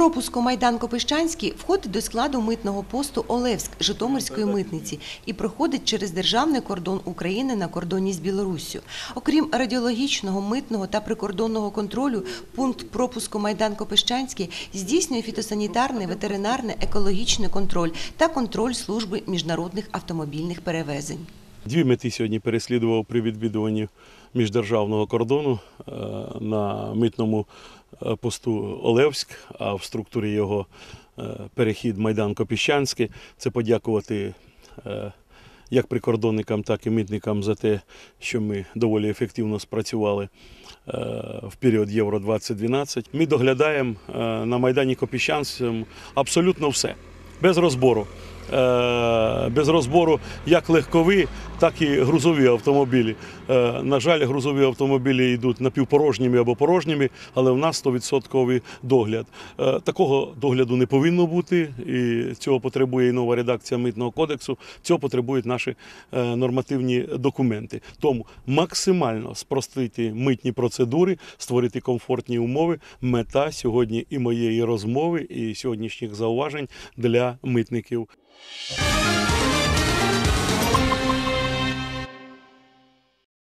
пропуску Майдан Копищанський входить до складу митного посту Олевськ Житомирської митниці і проходить через державний кордон України на кордоні з Білоруссю. Окрім радіологічного, митного та прикордонного контролю, пункт пропуску Майдан Копищанський здійснює фітосанітарний, ветеринарний, екологічний контроль та контроль служби міжнародних автомобільних перевезень. Дві мети сьогодні переслідував при відвідуванні міждержавного кордону е, на митному посту Олевськ, а в структурі його е, перехід Майдан Копіщанський. Це подякувати е, як прикордонникам, так і митникам за те, що ми доволі ефективно спрацювали е, в період Євро 2012. Ми доглядаємо е, на Майдані Копіщанському абсолютно все, без розбору. Е, Без розбору як легкові, так і грузові автомобілі. Е, На жаль, грузові автомобілі йдуть напівпорожніми або порожніми, але в нас 100% догляд. Е, Такого догляду не повинно бути, і цього потребує і нова редакція митного кодексу. Цього потребують наші е, нормативні документи. Тому максимально спростити митні процедури, створити комфортні умови. Мета сьогодні і моєї розмови, і сьогоднішніх зауважень для митників.